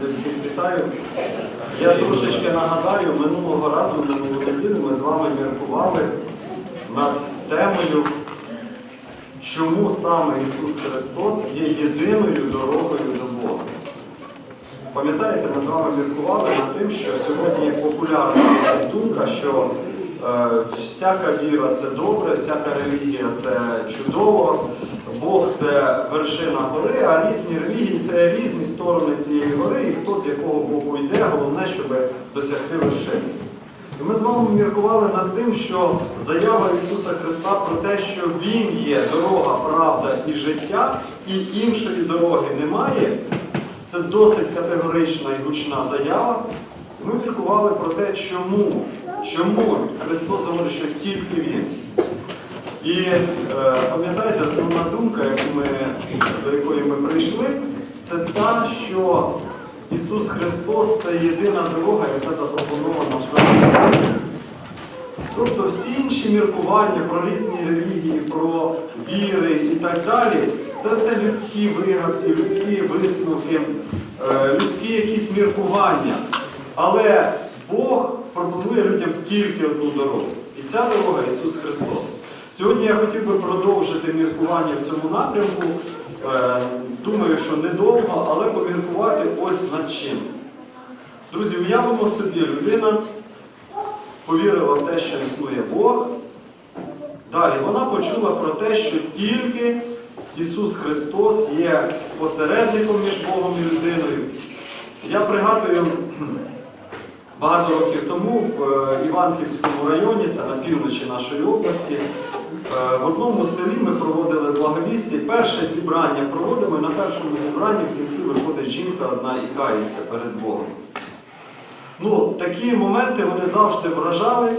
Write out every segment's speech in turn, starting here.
Друзі, всіх вітаю. Я трошечки нагадаю, минулого разу, минулу неділю ми з вами міркували над темою, чому саме Ісус Христос є єдиною дорогою до Бога. Пам'ятаєте, ми з вами міркували над тим, що сьогодні популярна думка, що е, всяка віра це добре, всяка релігія це чудово, Бог це вершина гори, а різні релігії це різні сторони цієї гори, і хто з якого боку йде, головне, щоб досягти вершини. І ми з вами міркували над тим, що заява Ісуса Христа про те, що Він є дорога, правда і життя, і іншої дороги немає, це досить категорична і гучна заява. Ми міркували про те, чому, чому Христос говорить, що тільки Він. І е, пам'ятаєте, основна думка, яку ми, до якої ми прийшли, це та, що Ісус Христос це єдина дорога, яка запропонована самим. Тобто всі інші міркування про різні релігії, про віри і так далі, це все людські вигадки, людські висновки, е, людські якісь міркування. Але Бог пропонує людям тільки одну дорогу. І ця дорога Ісус Христос. Сьогодні я хотів би продовжити міркування в цьому напрямку. Е, Думаю, що недовго, але поміркувати ось над чим. Друзі, уявимо собі, людина повірила в те, що існує Бог. Далі вона почула про те, що тільки Ісус Христос є посередником між Богом і людиною. Я пригадую багато років тому в е, Іванківському районі, це на півночі нашої області, в одному селі ми проводили благовісті. Перше зібрання проводимо, і на першому зібранні в кінці виходить жінка одна і кається перед Богом. Ну, такі моменти вони завжди вражали.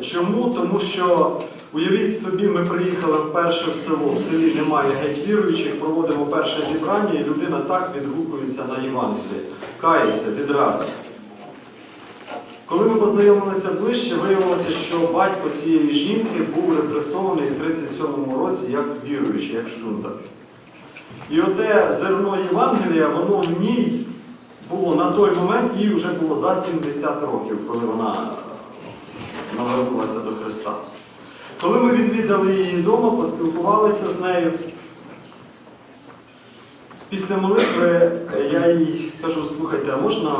Чому? Тому що, уявіть собі, ми приїхали вперше в село, в селі немає геть віруючих, проводимо перше зібрання, і людина так відгукується на Євангеліє, кається відразу. Коли ми познайомилися ближче, виявилося, що батько цієї жінки був репресований у 37-му році як віруючий, як штундар. І оте зерно Євангелія, воно в ній було на той момент, їй вже було за 70 років, коли вона навернулася до Христа. Коли ми відвідали її вдома, поспілкувалися з нею, після молитви я їй кажу, слухайте, а можна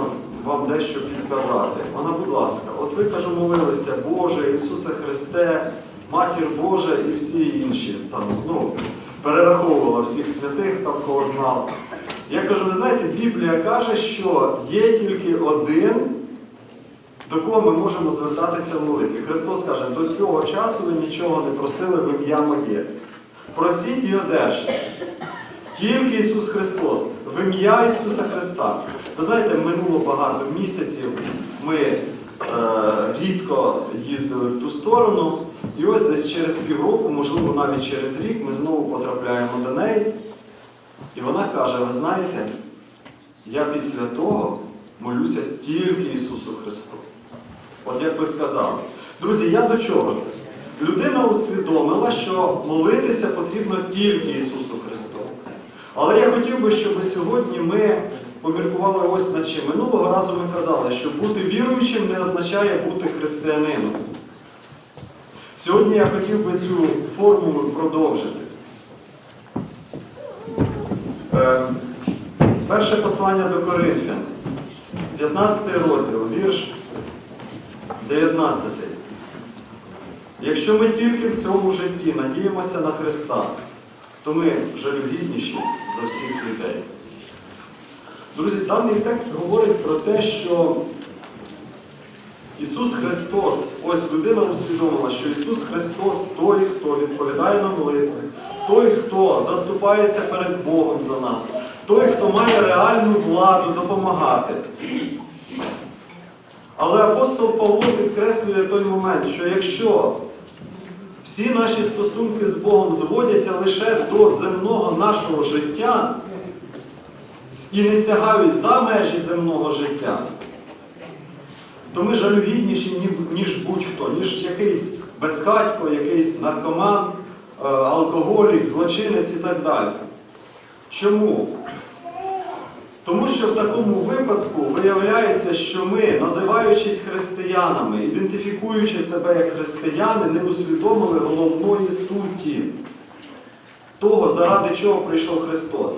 вам дещо підказати? Вона, будь ласка, от ви кажу, молилися, Боже, Ісусе Христе, Матір Божа і всі інші. Там, ну, перераховувала всіх святих, там кого знала. Я кажу, ви знаєте, Біблія каже, що є тільки один, до кого ми можемо звертатися в молитві. Христос каже, до цього часу ви нічого не просили в ім'я моє. Просіть і одержите. Тільки Ісус Христос, в ім'я Ісуса Христа. Ви знаєте, минуло багато місяців, ми е, рідко їздили в ту сторону, і ось десь через півроку, можливо, навіть через рік, ми знову потрапляємо до неї. І вона каже: ви знаєте, я після того молюся тільки Ісусу Христу. От як ви сказали. Друзі, я до чого це? Людина усвідомила, що молитися потрібно тільки Ісусу Христу. Але я хотів би, щоб сьогодні ми поміркували ось над чим. Минулого разу ми казали, що бути віруючим не означає бути християнином. Сьогодні я хотів би цю формулу продовжити. Е, Перше послання до Коринфян, 15 розділ, вірш 19. Якщо ми тільки в цьому житті надіємося на Христа, то ми жалюгідніші за всіх людей. Друзі, даний текст говорить про те, що Ісус Христос, ось людина усвідомила, що Ісус Христос той, хто відповідає на молитви, той, хто заступається перед Богом за нас, той, хто має реальну владу допомагати. Але апостол Павло підкреслює той момент, що якщо всі наші стосунки з Богом зводяться лише до земного нашого життя і не сягають за межі земного життя, то ми жалюгідніші, ніж будь-хто, ніж якийсь безхатько, якийсь наркоман, е, алкоголік, злочинець і так далі. Чому? Тому що в такому випадку виявляється, що ми, називаючись християнами, ідентифікуючи себе як християни, не усвідомили головної суті того, заради чого прийшов Христос.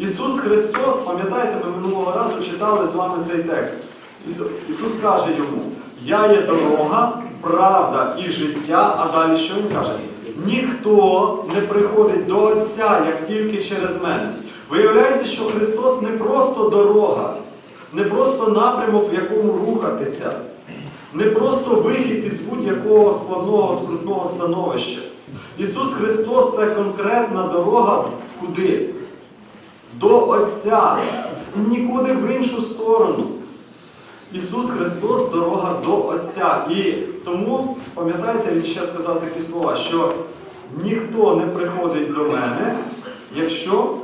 Ісус Христос, пам'ятаєте, ми минулого разу читали з вами цей текст. Ісус каже йому: Я є дорога, правда і життя, а далі що він каже? Ніхто не приходить до Отця, як тільки через мене. Виявляється, що Христос не просто дорога, не просто напрямок, в якому рухатися, не просто вихід із будь-якого складного, скрутного становища. Ісус Христос це конкретна дорога куди? До Отця. Нікуди в іншу сторону. Ісус Христос дорога до Отця. І тому, пам'ятаєте, він ще сказав такі слова, що ніхто не приходить до мене, якщо,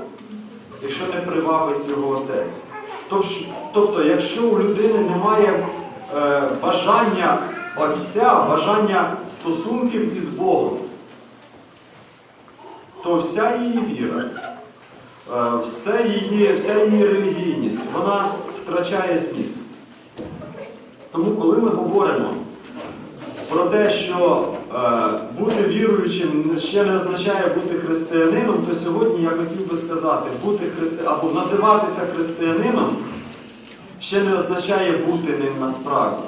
якщо не привабить його Отець. Тобто, якщо у людини немає е, бажання Отця, бажання стосунків із Богом, то вся її віра, все її, вся її релігійність, вона втрачає зміст. Тому, коли ми говоримо про те, що е, бути віруючим ще не означає бути християнином, то сьогодні я хотів би сказати, бути христи... або називатися християнином ще не означає бути ним насправді.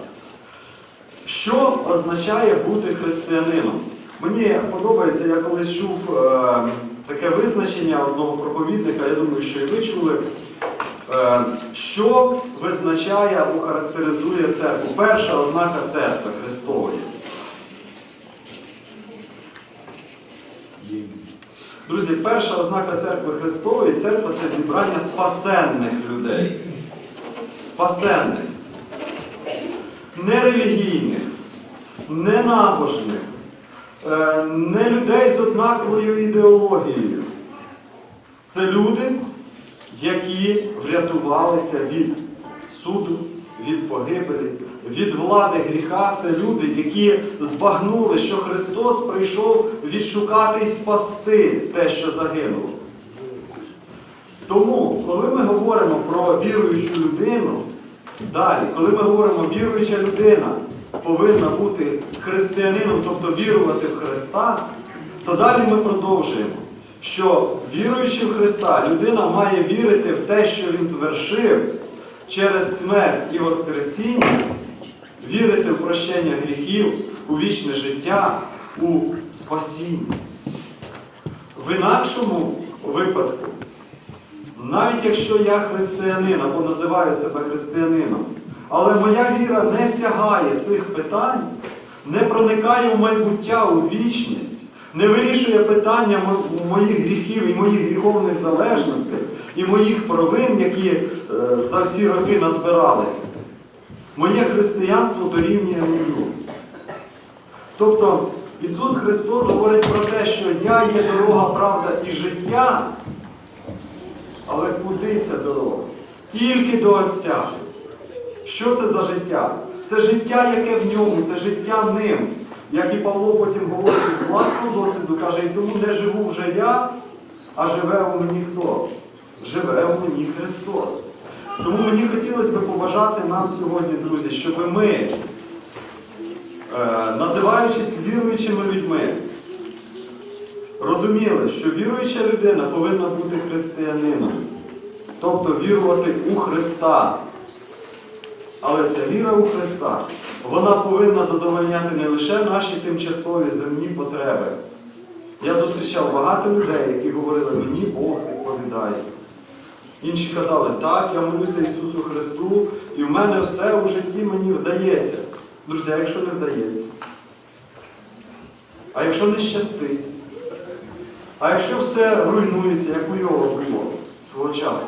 Що означає бути християнином? Мені подобається, я колись чув е, таке визначення одного проповідника, я думаю, що і ви чули. Е, що визначає або характеризує церкву? Перша ознака церкви Христової. Друзі, перша ознака церкви Христової церква це зібрання спасенних людей. Спасенних. Не релігійних, е, не людей з однаковою ідеологією. Це люди, які врятувалися від суду, від погибелі, від влади гріха. Це люди, які збагнули, що Христос прийшов відшукати і спасти те, що загинуло. Тому, коли ми говоримо про віруючу людину, далі, коли ми говоримо, віруюча людина повинна бути християнином, тобто вірувати в Христа, то далі ми продовжуємо, що віруючи в Христа, людина має вірити в те, що Він звершив через смерть і Воскресіння, вірити в прощення гріхів, у вічне життя, у спасіння. В інакшому випадку, навіть якщо я християнин або називаю себе християнином, але моя віра не сягає цих питань, не проникає в майбуття, у вічність, не вирішує питання моїх гріхів і моїх гріховних залежностей, і моїх провин, які е, за всі роки назбиралися. Моє християнство дорівнює нулю. Тобто Ісус Христос говорить про те, що я є дорога, правда і життя. Але куди ця дорога? Тільки до Отця. Що це за життя? Це життя, яке в ньому, це життя ним. Як і Павло потім говорить із власного досвіду, каже, і тому не живу вже я, а живе у мені хто? Живе у мені Христос. Тому мені хотілося б побажати нам сьогодні, друзі, щоб ми, е, називаючись віруючими людьми, розуміли, що віруюча людина повинна бути християнином, тобто вірувати у Христа. Але ця віра у Христа, вона повинна задовольняти не лише наші тимчасові земні потреби. Я зустрічав багато людей, які говорили, мені Бог відповідає. Інші казали, так, я молюся Ісусу Христу, і в мене все у житті мені вдається. Друзі, якщо не вдається? А якщо не щастить? А якщо все руйнується, як у Йова було свого часу?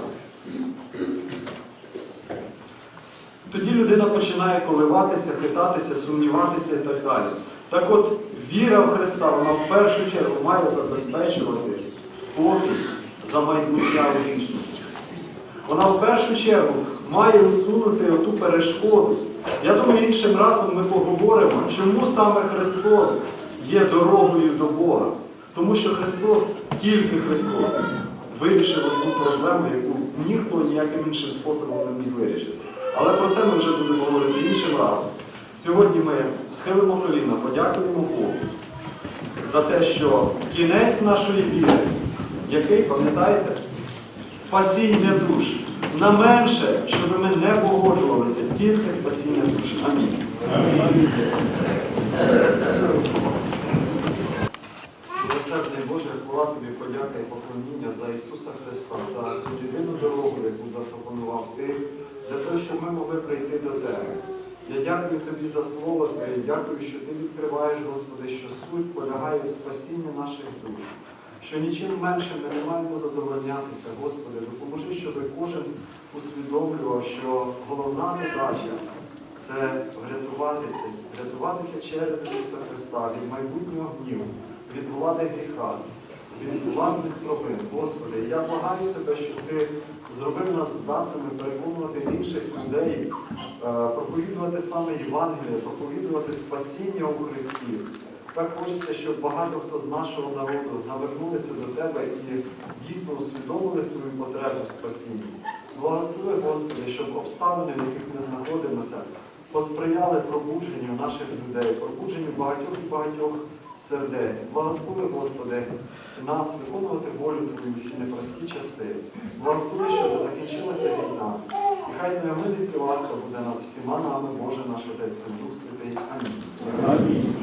Тоді людина починає коливатися, хитатися, сумніватися і так далі. Так от, віра в Христа, вона в першу чергу має забезпечувати спокій за майбуття вічності. Вона в першу чергу має усунути оту перешкоду. Я думаю, іншим разом ми поговоримо, чому саме Христос є дорогою до Бога. Тому що Христос, тільки Христос, вирішив одну проблему, яку ніхто ніяким іншим способом не міг вирішити. Але про це ми вже будемо говорити іншим разом. Сьогодні ми схилимо коліна, подякуємо Богу за те, що кінець нашої віри, який, пам'ятаєте, спасіння душ. На менше, щоб ми не погоджувалися, тільки спасіння душ. Амінь. Милосердний Боже, хвала тобі, подяка і поклоніння за Ісуса Христа, за цю єдину дорогу, яку запропонував Ти, для того, щоб ми могли прийти до Тебе. Я дякую тобі за слово Твоє, дякую, що ти відкриваєш, Господи, що суть полягає в спасінні наших душ. Що нічим меншим ми не маємо задовольнятися, Господи, допоможи, щоб кожен усвідомлював, що головна задача це врятуватися, врятуватися через Ісуса Христа від майбутнього гніву, від влади гріха, від власних провин. Господи, я благаю Тебе, щоб Ти зробив нас здатними переконувати інших людей, е, проповідувати саме Євангеліє, проповідувати спасіння у Христі. Так хочеться, щоб багато хто з нашого народу навернулися до Тебе і дійсно усвідомили свою потребу в спасінні. Благослови, Господи, щоб обставини, в яких ми знаходимося, посприяли пробудженню наших людей, пробудженню багатьох і багатьох сердець. Благослови, Господи, нас виконувати волю Твою ці непрості часи. Благослови, щоб закінчилася війна. І хай Твоя милість і ласка буде над всіма нами, Боже наш Отець Дух Святий. Амінь. Амінь.